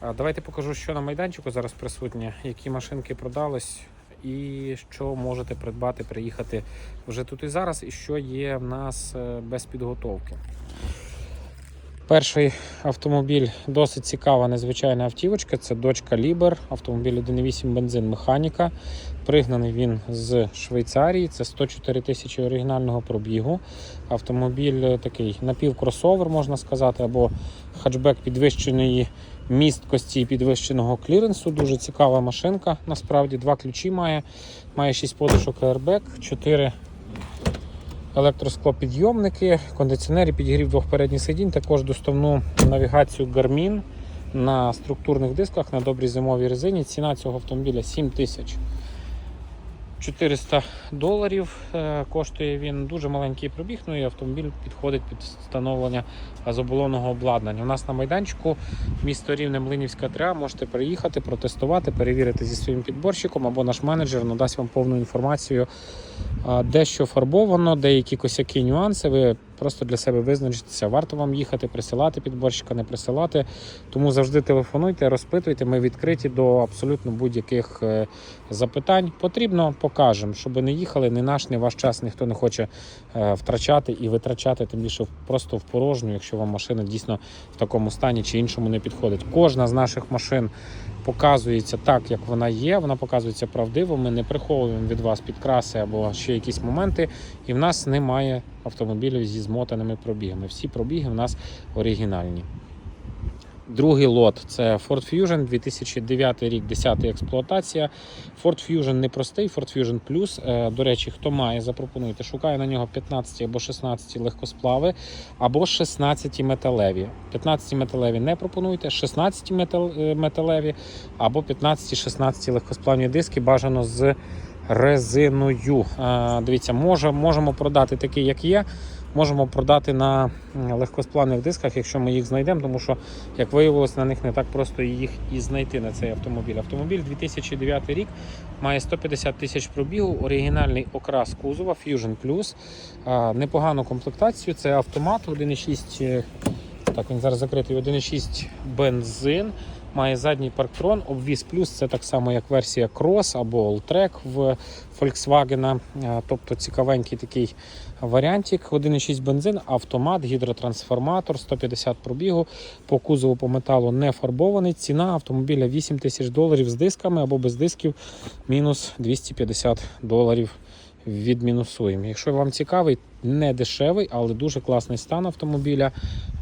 Давайте покажу, що на майданчику зараз присутнє, які машинки продались, і що можете придбати, приїхати вже тут і зараз, і що є в нас е, без підготовки. Перший автомобіль досить цікава, незвичайна автівочка. Це дочка Лібер, автомобіль 1.8 бензин механіка. Пригнаний він з Швейцарії. Це 104 тисячі оригінального пробігу. Автомобіль такий напівкросовер, можна сказати, або хатчбек підвищеної місткості і підвищеного кліренсу. Дуже цікава машинка. Насправді два ключі має. Має 6 подушок airbag, 4 електросклопідйомники, кондиціонери, підігрів двох передніх сидінь, також доставну навігацію Garmin на структурних дисках на добрій зимовій резині. Ціна цього автомобіля 7 тисяч 400 доларів. Е, Коштує він дуже маленький пробіг, ну і автомобіль підходить під встановлення газоболонного обладнання. У нас на майданчику місто Рівне Млинівська 3 можете приїхати, протестувати, перевірити зі своїм підборщиком або наш менеджер надасть вам повну інформацію, де що фарбовано, деякі косяки, нюанси. Ви просто для себе визначитеся, варто вам їхати, присилати підборщика, не присилати. Тому завжди телефонуйте, розпитуйте. Ми відкриті до абсолютно будь-яких е, запитань. Потрібно, покажемо, щоб не їхали, ні наш, ні ваш час ніхто не хоче е, втрачати і витрачати, тим більше просто в порожню, якщо вам машина дійсно в такому стані чи іншому не підходить. Кожна з наших машин показується так, як вона є. Вона показується правдиво. Ми не приховуємо від вас підкраси або ще якісь моменти. І в нас немає автомобілів зі змотаними пробігами. Всі пробіги в нас оригінальні. Другий лот це Ford Fusion 2009 рік, 10 експлуатація. Ford Fusion не простий, Ford Fusion Plus. Е, До речі, хто має, запропонуйте. Шукаю на нього 15 або 16 легкосплави, або 16 металеві. 15 металеві не пропонуйте, 16 е, металеві або 15-16 легкосплавні диски бажано з резиною. Е, Дивіться, можемо продати такий, як є. Можемо продати на легкосплавних дисках, якщо ми їх знайдемо, тому що, як виявилось, на них не так просто їх і знайти на цей автомобіль. Автомобіль 2009 рік має 150 тисяч пробігу, оригінальний окрас кузова Fusion Plus. Непогану комплектацію. Це автомат 1.6. е, Так, він зараз закритий 1.6 бензин. Має задній парктрон, обвіз плюс це так само, як версія Cross або Alltrack в Volkswagen. Е, Тобто цікавенький такий варіантик. 1.6 бензин, автомат, гідротрансформатор, 150 пробігу. По кузову по металу не фарбований. Ціна автомобіля 8 тисяч доларів з дисками або без дисків мінус 250 доларів. Відмінусуємо. Якщо вам цікавий, не дешевий, але дуже класний стан автомобіля.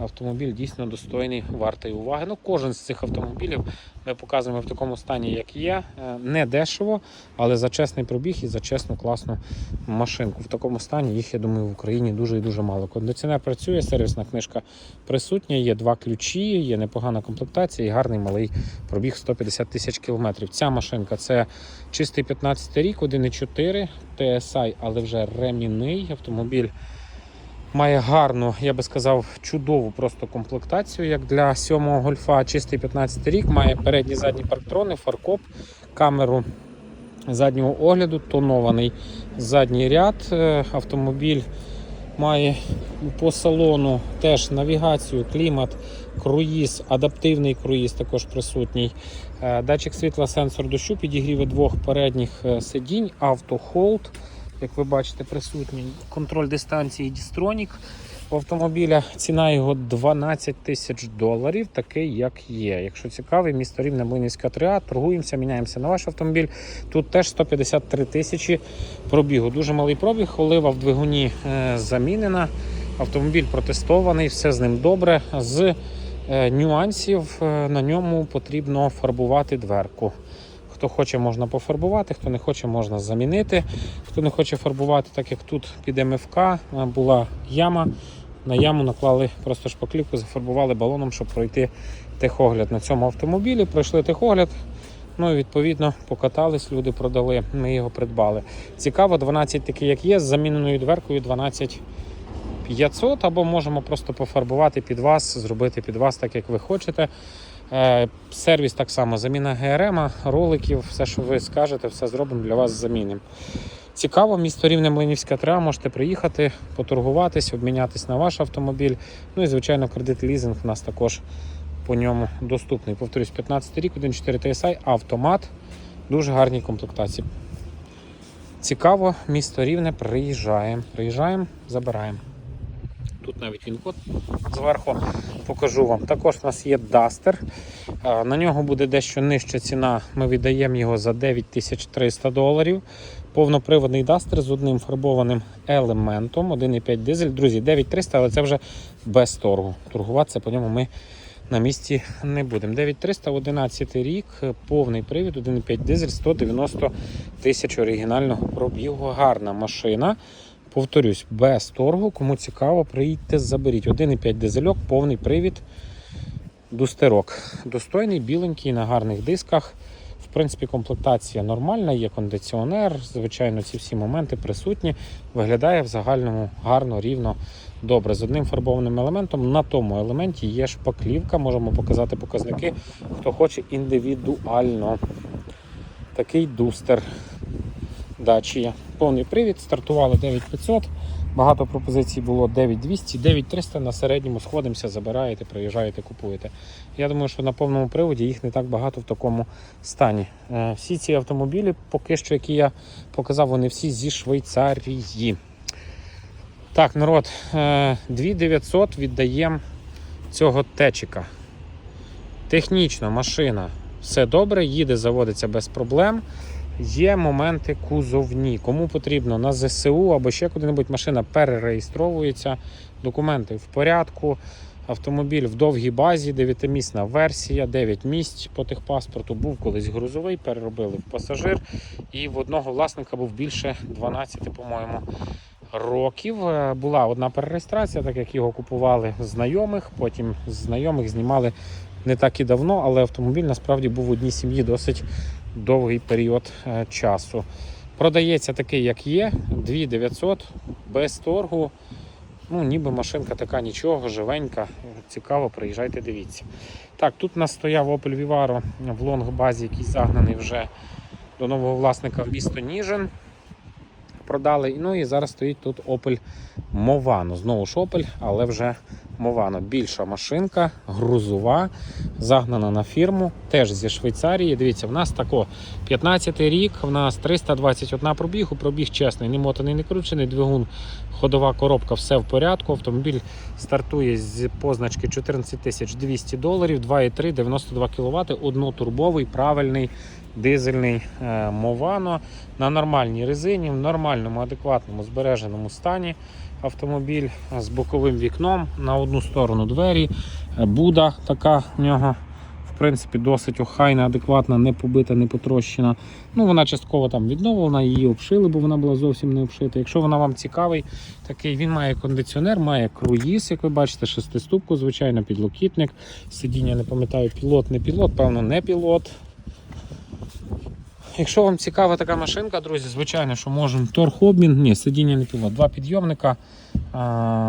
Автомобіль дійсно достойний вартої уваги. Ну, кожен з цих автомобілів ми показуємо в такому стані, як є. Е, Не дешево, але за чесний пробіг і за чесну класну машинку. В такому стані їх, я думаю, в Україні дуже і дуже мало. Кондиціонер працює, сервісна книжка присутня, є два ключі, є непогана комплектація і гарний малий пробіг 150 тисяч кілометрів. Ця машинка це чистий 15 рік, 1,4 TSI, але вже ремінний автомобіль. Має гарну, я би сказав, чудову просто комплектацію, як для сьомого гольфа. Чистий 15 рік, має передні задні парктрони, фаркоп, камеру заднього огляду, тонований задній ряд. Е, Автомобіль має по салону теж навігацію, клімат, круїз, адаптивний круїз також присутній. Е, Датчик світла, сенсор дощу, підігріви двох передніх е, сидінь, автохолд. Як ви бачите, присутній контроль дистанції Дістронік. У автомобіля ціна його 12 тисяч доларів, такий як є. Якщо цікавий, місто Рівне Млинівська 3А, торгуємося, міняємося на ваш автомобіль. Тут теж 153 тисячі пробігу. Дуже малий пробіг, олива в двигуні е, замінена. Автомобіль протестований, все з ним добре. З е, нюансів е, на ньому потрібно фарбувати дверку. Хто хоче, можна пофарбувати, хто не хоче, можна замінити. Хто не хоче фарбувати, так як тут під МФК е, була яма. На яму наклали просто шпаклівку, зафарбували балоном, щоб пройти техогляд на цьому автомобілі. Пройшли техогляд. Ну і відповідно покатались, люди продали, ми його придбали. Цікаво, 12 такий, як є, з заміненою дверкою 12 500, або можемо просто пофарбувати під вас, зробити під вас так, як ви хочете. Е, Сервіс так само, заміна ГРМ, роликів, все, що ви скажете, все зробимо для вас замінимо. Цікаво, місто Рівне Млинівська 3, можете приїхати, поторгуватись, обмінятись на ваш автомобіль. Ну і, звичайно, кредит лізинг у нас також по ньому доступний. Повторюсь, 15 рік, 1.4 TSI, автомат, дуже гарні комплектації. Цікаво, місто Рівне, приїжджаємо. Приїжджаємо, забираємо. Тут навіть він зверху покажу вам. Також у нас є Duster. На нього буде дещо нижча ціна. Ми віддаємо його за 9300 доларів. Повноприводний Duster з одним фарбованим елементом. 1,5 дизель. Друзі, 9300, але це вже без торгу. Торгуватися по ньому ми на місці не будемо. 9300, 11 рік, повний привід, 1,5 дизель, 190 тисяч оригінального пробігу. Гарна машина. Повторюсь, без торгу. Кому цікаво, приїдьте, заберіть. 1,5 дизельок, повний привід, дустерок. Достойний, біленький, на гарних дисках. В принципі, комплектація нормальна, є кондиціонер. Звичайно, ці всі моменти присутні. Виглядає в загальному гарно, рівно, добре. З одним фарбованим елементом. На тому елементі є шпаклівка. Можемо показати показники, хто хоче індивідуально. Такий дустер. Дачія. Повний привід, стартували 9500, багато пропозицій було 9200, 9300 на середньому сходимося, забираєте, приїжджаєте, купуєте. Я думаю, що на повному приводі їх не так багато в такому стані. Е, Всі ці автомобілі, поки що, які я показав, вони всі зі Швейцарії. Так, народ, е, 2900 віддаємо цього течика. Технічно машина все добре, їде, заводиться без проблем. Є моменти кузовні. Кому потрібно на ЗСУ або ще куди-небудь машина перереєстровується, документи в порядку. Автомобіль в довгій базі, 9-місна версія, 9 місць по техпаспорту. Був колись грузовий, переробили в пасажир. І в одного власника був більше 12, по-моєму, років. Е, Була одна перереєстрація, так як його купували знайомих. Потім знайомих знімали не так і давно, але автомобіль насправді був в одній сім'ї досить довгий період е, часу. Продається такий, як є, 2900 без торгу. Ну, ніби машинка така нічого, живенька, цікаво, приїжджайте, дивіться. Так, тут у нас стояв Opel Vivaro в лонг-базі, який загнаний вже до нового власника в місто Ніжин. Продали. Ну і зараз стоїть тут Opel Movano. Знову ж Opel, але вже Movano. Більша машинка, грузова, загнана на фірму, теж зі Швейцарії. Дивіться, в нас тако 15 й рік, в нас 321 пробігу, пробіг чесний, не мотаний, не кручений, двигун, ходова коробка, все в порядку. Автомобіль стартує з позначки 14 200 доларів, 2,3, 92 кВт, однотурбовий, правильний дизельний е, Movano на нормальній резині, в нормальному, адекватному, збереженому стані. Автомобіль з боковим вікном на одну сторону двері. Е, Буда така в нього. В принципі, досить охайна, адекватна, не побита, не потрощена. Ну, вона частково там відновлена, її обшили, бо вона була зовсім не обшита. Якщо вона вам цікавий, такий він має кондиціонер, має круїз, як ви бачите, шестиступку, звичайно, підлокітник. Сидіння, не пам'ятаю, пілот, не пілот, певно, не пілот. Якщо вам цікава така машинка, друзі, звичайно, що можемо торг-обмін, ні, сидіння не пілот, два підйомника,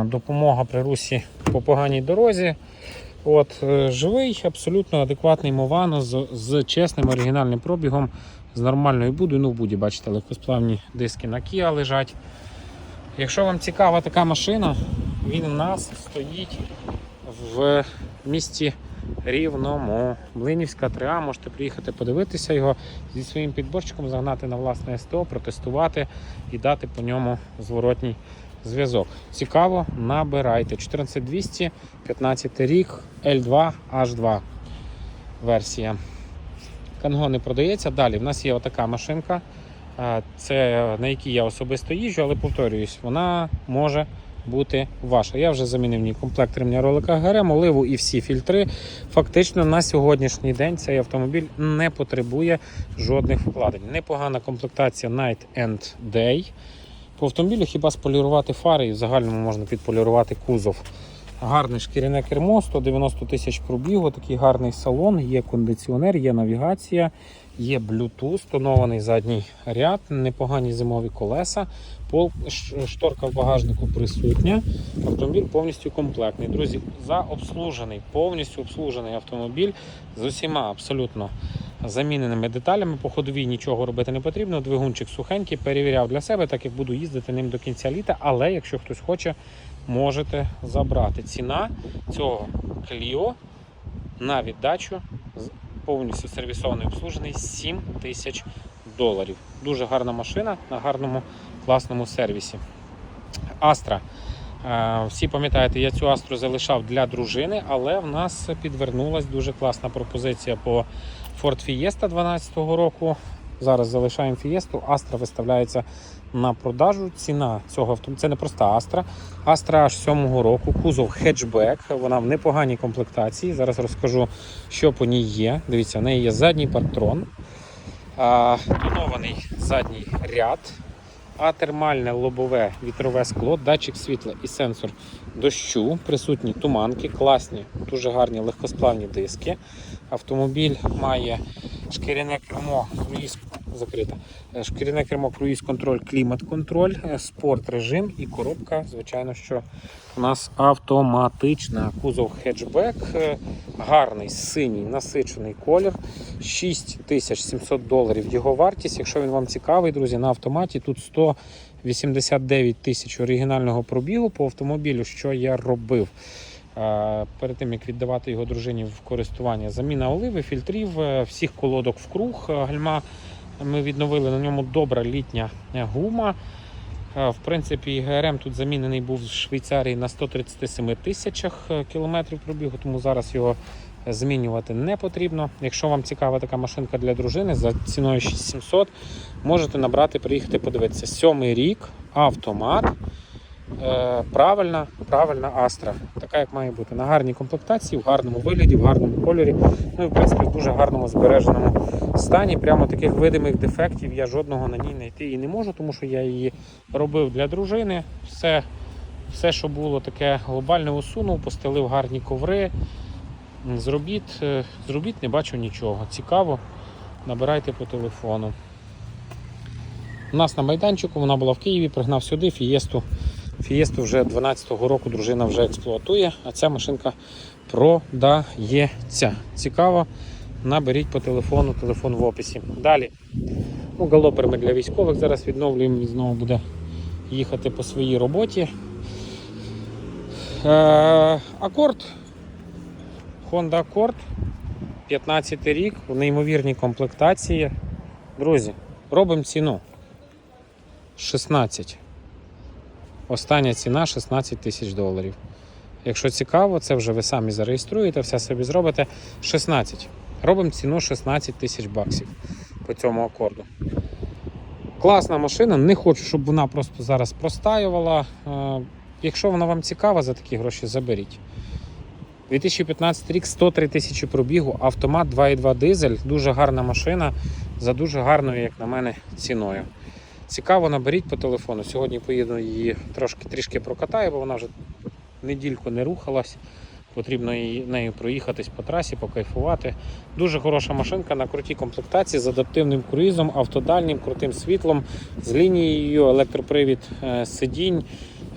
допомога при русі по поганій дорозі. От, е, Живий, абсолютно адекватний Мовано з, з чесним оригінальним пробігом, з нормальною будою. Ну, в буді, бачите, легкосплавні диски на Kia лежать. Якщо вам цікава така машина, він у нас стоїть в місті Рівному. Млинівська 3А, можете приїхати подивитися його зі своїм підборчиком, загнати на власне СТО, протестувати і дати по ньому зворотній зв'язок. Цікаво, набирайте 14200, 15 рік, L2 H2 версія. Канго не продається. Далі в нас є отака машинка. Е, Це на якій я особисто їжджу, але повторююсь, вона може бути ваша. Я вже замінив ній комплект ремня ролика ГРМ, оливу і всі фільтри. Фактично на сьогоднішній день цей автомобіль не потребує жодних вкладень. Непогана комплектація Night and Day. По автомобілю хіба сполірувати фари і в загальному можна підполірувати кузов. Гарне шкіряне кермо, 190 тисяч пробігу, такий гарний салон, є кондиціонер, є навігація, є Bluetooth, тонований задній ряд, непогані зимові колеса, шторка в багажнику присутня. Автомобіль повністю комплектний. Друзі, заобслужений, повністю обслужений автомобіль з усіма абсолютно заміненими деталями. По ходовій нічого робити не потрібно. Двигунчик сухенький, перевіряв для себе, так як буду їздити ним до кінця літа. Але якщо хтось хоче, можете забрати. Ціна цього Clio на віддачу, повністю сервісований обслужений 7 тисяч доларів. Дуже гарна машина на гарному класному сервісі. Астра. Е, Всі пам'ятаєте, я цю Астру залишав для дружини, але в нас підвернулась дуже класна пропозиція по Ford Fiesta 2012 року. Зараз залишаємо Fiesta. Астра виставляється на продажу. Ціна цього автомобіля це не проста Астра. Астра аж 7 року, кузов хетчбек. Вона в непоганій комплектації. Зараз розкажу, що по ній є. Дивіться, в неї є задній парктрон, а, тонований задній ряд, атермальне лобове вітрове скло, датчик світла і сенсор дощу, присутні туманки, класні, дуже гарні легкосплавні диски. Автомобіль має шкіряне кермо, круїз закрита. Е, Шкіряне кермо, круїз контроль, клімат контроль, е, спорт режим і коробка, звичайно, що у нас автоматична. Кузов хетчбек, е, гарний синій насичений колір. 6700 доларів його вартість. Якщо він вам цікавий, друзі, на автоматі тут 189 тисяч оригінального пробігу по автомобілю, що я робив. Перед тим як віддавати його дружині в користування, заміна оливи, фільтрів, е, всіх колодок в круг. е, Гальма ми відновили на ньому добра літня е, гума. В принципі, ГРМ тут замінений був в Швейцарії на 137 тисячах кілометрів пробігу, тому зараз його змінювати не потрібно. Якщо вам цікава така машинка для дружини за ціною 6700, можете набрати, приїхати подивитися. Сьомий рік, автомат. Е, правильна, правильна Астра, така як має бути. На гарній комплектації, в гарному вигляді, в гарному кольорі. Ну і в принципі в дуже гарному збереженому стані. Прямо таких видимих дефектів я жодного на ній знайти і не можу, тому що я її робив для дружини. Все, все що було таке глобальне усунув, постелив гарні коври. М, Зробіть, е, зробіть, не бачу нічого. Цікаво, набирайте по телефону. У нас на майданчику вона була в Києві, пригнав сюди фієсту. Фієсту вже 12-го року дружина вже експлуатує, а ця машинка продається. Цікаво, наберіть по телефону, телефон в описі. Далі. Ну, галопер ми для військових зараз відновлюємо, він знову буде їхати по своїй роботі. Е, Акорд. Honda Accord. 15 рік, в неймовірній комплектації. Друзі, робимо ціну. 16. Остання ціна 16 тисяч доларів. Якщо цікаво, це вже ви самі зареєструєте, все собі зробите. 16. Робимо ціну 16 тисяч баксів по цьому акорду. Класна машина, не хочу, щоб вона просто зараз простаювала. Е, Якщо вона вам цікава за такі гроші, заберіть. 2015 рік 103 тисячі пробігу, автомат 2.2 дизель, дуже гарна машина за дуже гарною, як на мене, ціною. Цікаво, наберіть по телефону. Сьогодні поїду її трошки трішки прокатаю, бо вона вже недільку не рухалась. Потрібно її, нею проїхатись по трасі, покайфувати. Дуже хороша машинка на крутій комплектації з адаптивним круїзом, автодальнім, крутим світлом, з лінією, електропривід е, сидінь.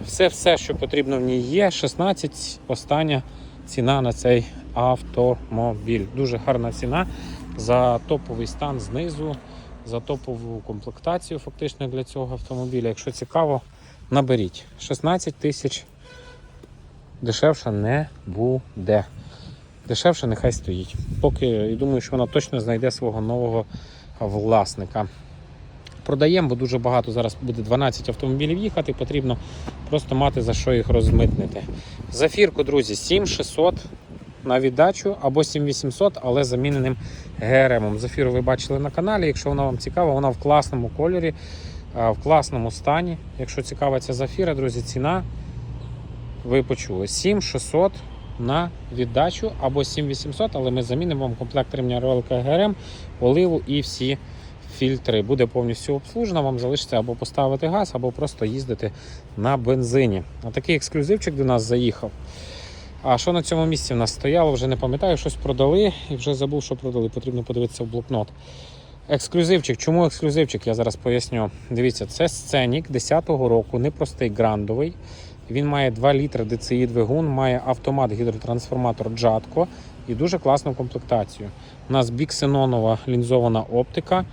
Все, все, що потрібно в ній є. 16 остання ціна на цей автомобіль. Дуже гарна ціна за топовий стан знизу, за топову комплектацію фактично для цього автомобіля. Якщо цікаво, наберіть 16 тисяч. Дешевше не буде. Дешевше нехай стоїть. Поки і думаю, що вона точно знайде свого нового власника. Продаємо, бо дуже багато зараз буде 12 автомобілів їхати, потрібно просто мати за що їх розмитнити. Зафірку, друзі, 7600 на віддачу або 7800, але заміненим ГРМом. Зафіру ви бачили на каналі. Якщо вона вам цікава, вона в класному кольорі, в класному стані. Якщо цікава ця зафіра, друзі, ціна ви почули 7600 на віддачу або 7800, але ми замінимо вам комплект ремня ролика ГРМ, оливу і всі фільтри. Буде повністю обслужена, вам залишиться або поставити газ, або просто їздити на бензині. А такий ексклюзивчик до нас заїхав. А що на цьому місці в нас стояло, вже не пам'ятаю, щось продали і вже забув, що продали. Потрібно подивитися в блокнот. Ексклюзивчик. Чому ексклюзивчик? Я зараз поясню. Дивіться, це сценік 10-го року, непростий грандовий. Він має 2 літри DCI двигун, має автомат гідротрансформатор Джатко і дуже класну комплектацію. У нас біксенонова лінзована оптика,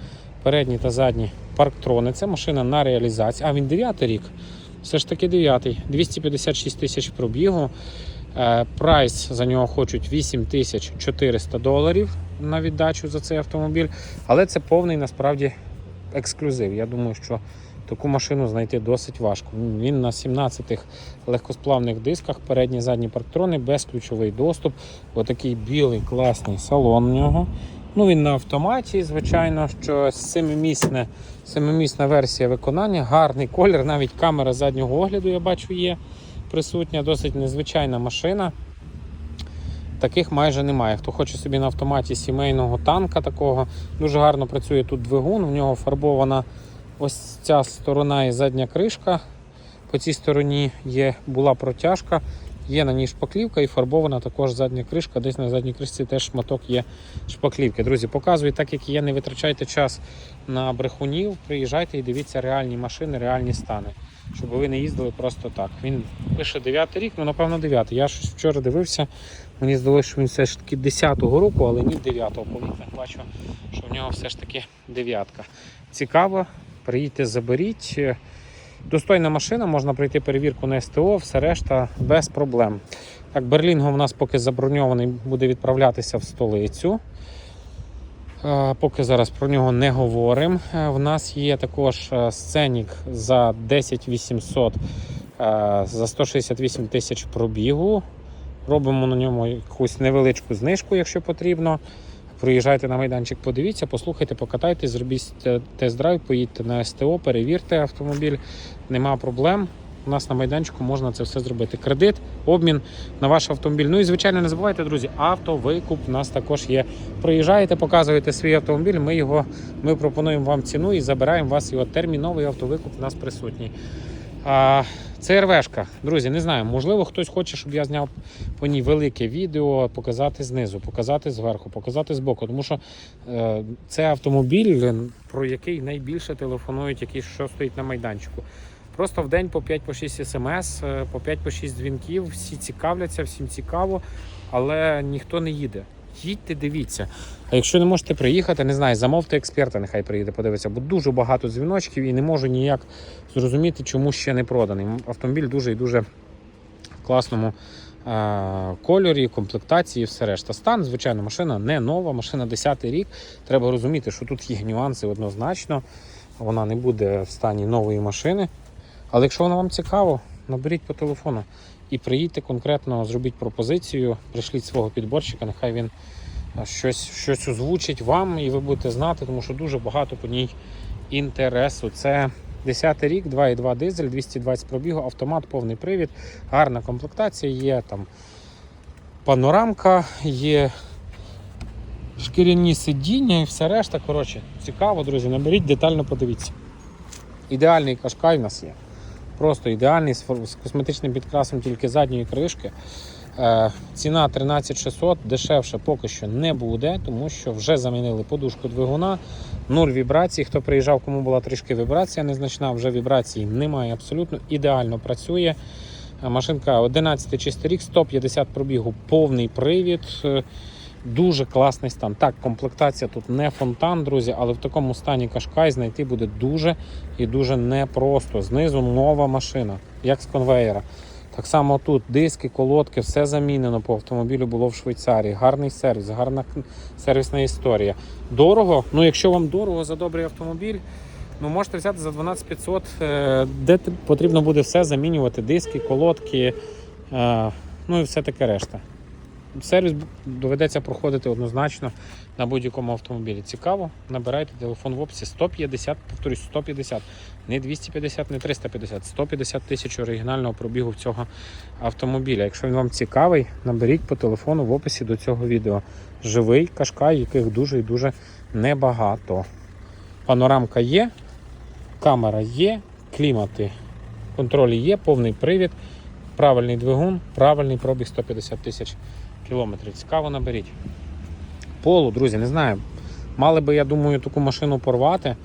передні та задні парктрони. Це машина на реалізації. А він 9 рік. Все ж таки 9 256 тисяч пробігу. Е, Прайс за нього хочуть 8400 доларів на віддачу за цей автомобіль. Але це повний насправді ексклюзив. Я думаю, що таку машину знайти досить важко. Він на 17 легкосплавних дисках, передні задні парктрони, безключовий доступ. Отакий білий класний салон у нього. Ну, він на автоматі, звичайно, що семимісне, семимісна версія виконання, гарний колір, навіть камера заднього огляду, я бачу, є присутня, досить незвичайна машина. Таких майже немає. Хто хоче собі на автоматі сімейного танка такого, дуже гарно працює тут двигун, в нього фарбована ось ця сторона і задня кришка. По цій стороні є, була протяжка, є на ній шпаклівка і фарбована також задня кришка. Десь на задній кришці теж шматок є шпаклівки. Друзі, показую, так як є, не витрачайте час на брехунів, приїжджайте і дивіться реальні машини, реальні стани. Щоб ви не їздили просто так. Він пише 9 рік, ну напевно 9. Я ж вчора дивився, мені здалося, що він все ж таки 10-го року, але ні 9-го. По бачу, що в нього все ж таки дев'ятка. Цікаво, приїдьте, заберіть. Достойна машина, можна пройти перевірку на СТО, все решта без проблем. Так, Берлінго у нас поки заброньований, буде відправлятися в столицю. Е, Поки зараз про нього не говоримо. Е, В нас є також е, сценік за 10 800 е, за 168 тисяч пробігу. Робимо на ньому якусь невеличку знижку, якщо потрібно. Приїжджайте на майданчик, подивіться, послухайте, покатайте, зробіть тест-драйв, поїдьте на СТО, перевірте автомобіль, нема проблем. У нас на майданчику можна це все зробити. Кредит, обмін на ваш автомобіль. Ну і звичайно, не забувайте, друзі, автовикуп у нас також є. Приїжджаєте, показуєте свій автомобіль. Ми його ми пропонуємо вам ціну і забираємо вас його терміновий автовикуп. У нас присутній. А, це РВшка. Друзі, не знаю, можливо, хтось хоче, щоб я зняв по ній велике відео, показати знизу, показати зверху, показати збоку. Тому що е, це автомобіль, про який найбільше телефонують, який що стоїть на майданчику. Просто в день по 5-6 смс, е, по 5-6 дзвінків, всі цікавляться, всім цікаво, але ніхто не їде. Їдьте, дивіться. А якщо не можете приїхати, не знаю, замовте експерта, нехай приїде, подивиться, бо дуже багато дзвіночків і не можу ніяк зрозуміти, чому ще не проданий. Автомобіль дуже і дуже в класному е- кольорі, комплектації, і все решта. Стан, звичайно, машина не нова, машина 10 рік. Треба розуміти, що тут є нюанси однозначно. Вона не буде в стані нової машини. Але якщо воно вам цікаво, наберіть по телефону і приїдьте конкретно, зробіть пропозицію, пришліть свого підборщика, нехай він щось, щось озвучить вам, і ви будете знати, тому що дуже багато по ній інтересу. Це 10 рік, 2,2 дизель, 220 пробігу, автомат, повний привід, гарна комплектація, є там панорамка, є шкіряні сидіння і все решта. Коротше, цікаво, друзі, наберіть, детально подивіться. Ідеальний кашкай в нас є. Просто ідеальний з косметичним підкрасом тільки задньої кришки. Е, ціна 13600, дешевше поки що не буде, тому що вже замінили подушку двигуна, нуль вібрацій. Хто приїжджав, кому була трішки вібрація незначна, вже вібрацій немає абсолютно. Ідеально працює. Е, Машинка 11 чистий рік, 150 пробігу, повний привід. Дуже класний стан. Так, комплектація тут не фонтан, друзі, але в такому стані кашкай знайти буде дуже і дуже непросто. Знизу нова машина, як з конвеєра. Так само тут диски, колодки, все замінено по автомобілю було в Швейцарії. Гарний сервіс, гарна сервісна історія. Дорого. Ну, якщо вам дорого за добрий автомобіль, ну можете взяти за 12500, е, де потрібно буде все замінювати: диски, колодки, е, ну і все таке решта. Сервіс доведеться проходити однозначно на будь-якому автомобілі. Цікаво, набирайте телефон в описі 150, повторюсь, 150, не 250, не 350, 150 тисяч оригінального пробігу цього автомобіля. Якщо він вам цікавий, наберіть по телефону в описі до цього відео. Живий кашкай, яких дуже і дуже небагато. Панорамка є, камера є, клімати, контролі є, повний привід, правильний двигун, правильний пробіг 150 тисяч кілометрів. Цікаво наберіть. Полу, друзі, не знаю. Мали би, я думаю, таку машину порвати.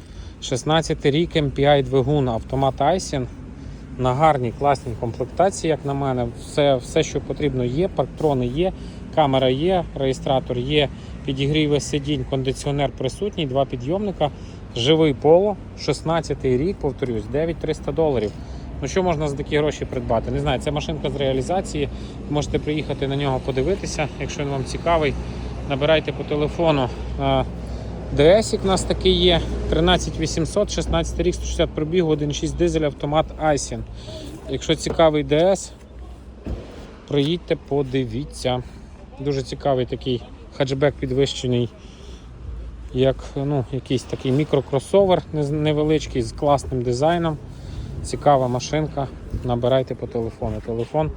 16 рік MPI двигун, автомат Айсін. На гарній, класній комплектації, як на мене. Все, все, що потрібно, є. Парктрони є, камера є, реєстратор є, підігріви сидінь, кондиціонер присутній, два підйомника. Живий поло, 16 рік, повторюсь, 9300 доларів. Ну що можна за такі гроші придбати? Не знаю, це машинка з реалізації. Можете приїхати на нього подивитися, якщо він вам цікавий. Набирайте по телефону. ds у нас такий є 13800, 16 рік, 160 пробігу, 1.6 дизель, автомат Айсін. Якщо цікавий DS, приїдьте, подивіться. Дуже цікавий такий хатчбек підвищений, як ну, якийсь такий мікрокросовер невеличкий з класним дизайном. Цікава машинка. Набирайте по телефону. Телефон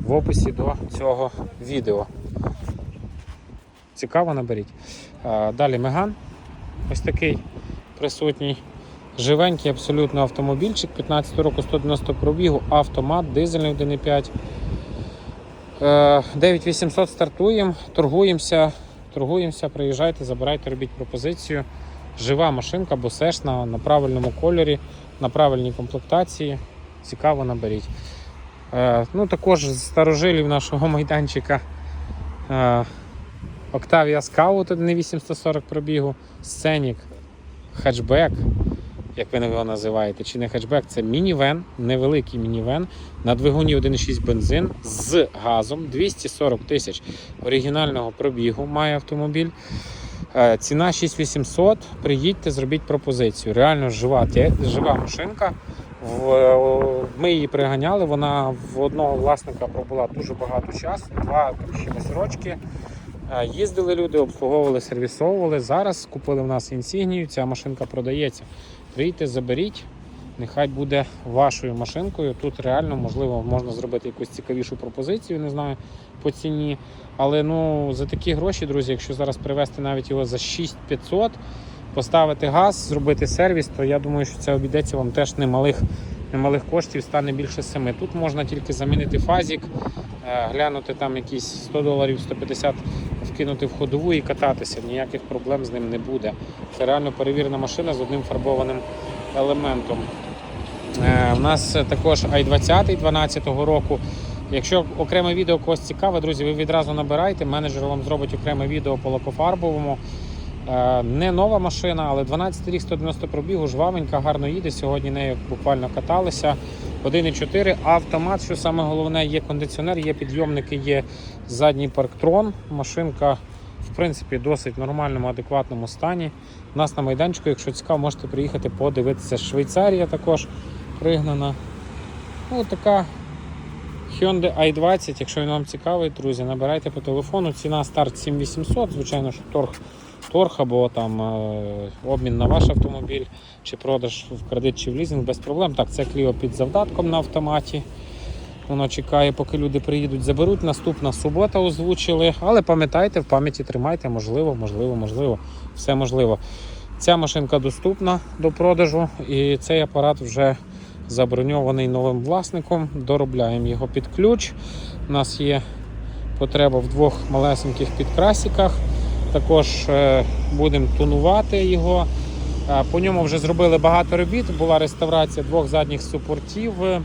в описі до цього відео. Цікаво наберіть. Далі Меган. Ось такий присутній. Живенький абсолютно автомобільчик 15 року 190 пробігу, автомат, дизельний 1,5. Е, 9800 стартуємо, торгуємося, торгуємося, приїжджайте, забирайте, робіть пропозицію. Жива машинка, босешна, на правильному кольорі, на правильній комплектації. Цікаво наберіть. Е, ну, також з старожилів нашого майданчика е, Octavia Scout 1.840 пробігу, Scenic, хетчбек, як ви його називаєте, чи не хетчбек, це мінівен, невеликий мінівен на двигуні 1.6 бензин з газом 240 тисяч оригінального пробігу має автомобіль. Е, Ціна 6800. Приїдьте, зробіть пропозицію. Реально жива, жива машинка. Е, Ми її приганяли. Вона в одного власника пробула дуже багато часу, два чимось рочки. Е, Їздили люди, обслуговували, сервісовували. Зараз купили в нас інсігнію, ця машинка продається. Приїдьте, заберіть. Нехай буде вашою машинкою. Тут реально можливо можна зробити якусь цікавішу пропозицію, не знаю, по ціні. Але ну за такі гроші, друзі, якщо зараз привезти навіть його за 6500, поставити газ, зробити сервіс, то я думаю, що це обійдеться вам теж немалих, немалих коштів, стане більше 7. Тут можна тільки замінити фазік, е, глянути там якісь 100 доларів, 150 вкинути в ходову і кататися. Ніяких проблем з ним не буде. Це реально перевірена машина з одним фарбованим елементом. Е, У нас також i20 12-го року. Якщо окреме відео когось цікаве, друзі, ви відразу набирайте. Менеджер вам зробить окреме відео по лакофарбовому. Е, Не нова машина, але 12 рік 190 пробігу, жвавенька, гарно їде. Сьогодні нею буквально каталися. 1,4 автомат, що саме головне, є кондиціонер, є підйомники, є задній парктрон. Машинка в принципі досить нормальному, адекватному стані. У нас на майданчику, якщо цікаво, можете приїхати подивитися. Швейцарія також пригнана. Ну, така Hyundai i20, якщо він вам цікавий, друзі, набирайте по телефону. Ціна старт 7800, звичайно, що торг, торг або там е, обмін на ваш автомобіль, чи продаж в кредит чи в лізинг без проблем. Так, це Clio під завдатком на автоматі. Воно чекає, поки люди приїдуть, заберуть. Наступна субота озвучили. Але пам'ятайте, в пам'яті тримайте, можливо, можливо, можливо, все можливо. Ця машинка доступна до продажу, і цей апарат вже заброньований новим власником. Доробляємо його під ключ. У нас є потреба в двох малесеньких підкрасіках. Також е, будемо тонувати його. Е, По ньому вже зробили багато робіт. Була реставрація двох задніх супортів, е,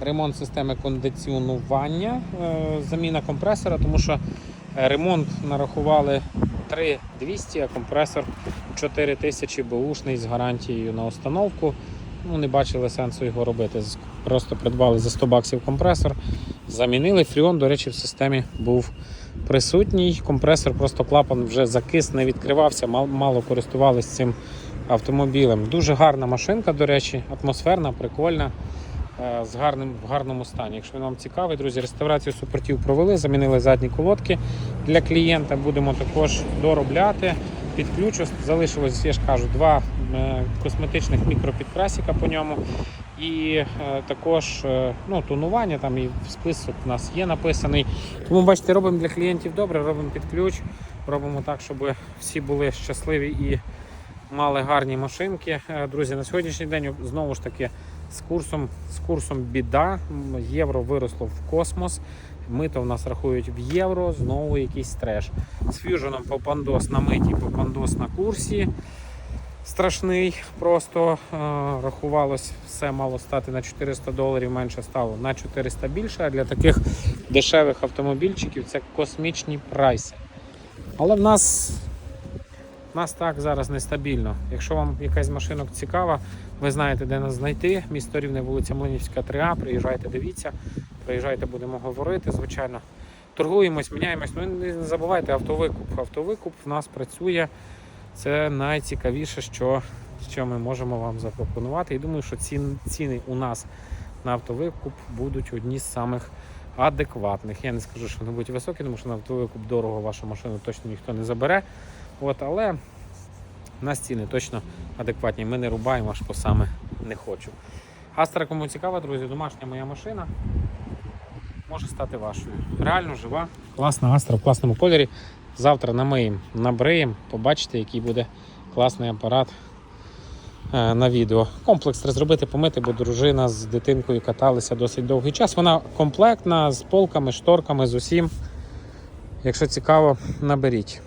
ремонт системи кондиціонування, заміна компресора, тому що ремонт нарахували 3200, а компресор 4000 бушний з гарантією на установку. Ну, не бачили сенсу його робити. Просто придбали за 100 баксів компресор, замінили. Фріон, до речі, в системі був присутній. Компресор, просто клапан вже закис, не відкривався, мало користувалися цим автомобілем. Дуже гарна машинка, до речі, атмосферна, прикольна. е, З гарним, в гарному стані. Якщо він вам цікавий, друзі, реставрацію супортів провели, замінили задні колодки для клієнта. Будемо також доробляти. Під ключ залишилось, я ж кажу, два косметичних мікропідкрасіка по ньому. І е, також е, ну, тонування, там і список у нас є написаний. Тому бачите, робимо для клієнтів добре, робимо під ключ, робимо так, щоб всі були щасливі і мали гарні машинки. Е, Друзі, на сьогоднішній день знову ж таки з курсом, з курсом біда. Євро виросло в космос. Мито в нас рахують в євро, знову якийсь треш. З фьюженом попандос на миті, попандос на курсі. Страшний, просто е, рахувалось, все мало стати на 400 доларів, менше стало на 400 більше. А для таких дешевих автомобільчиків це космічні прайси. Але в нас У нас так зараз нестабільно. Якщо вам якась машинок цікава, ви знаєте, де нас знайти. Місто Рівне, вулиця Млинівська, 3А. Приїжджайте, дивіться. Приїжджайте, будемо говорити. Звичайно, торгуємось, міняємось. Ну не забувайте автовикуп. Автовикуп в нас працює. Це найцікавіше, що, що ми можемо вам запропонувати. І думаю, що цін, ціни у нас на автовикуп будуть одні з самих адекватних. Я не скажу, що вони будуть високі, тому що на автовикуп дорого вашу машину точно ніхто не забере. От, але у нас ціни точно адекватні. Ми не рубаємо аж по саме не хочу. Астра, кому цікава, друзі, домашня моя машина може стати вашою. Реально жива. Класна Астра в класному кольорі. Завтра намиємо, набриємо, побачите, який буде класний апарат е, на відео. Комплекс розробити, помити, бо дружина з дитинкою каталися досить довгий час. Вона комплектна з полками, шторками, з усім. Якщо цікаво, наберіть.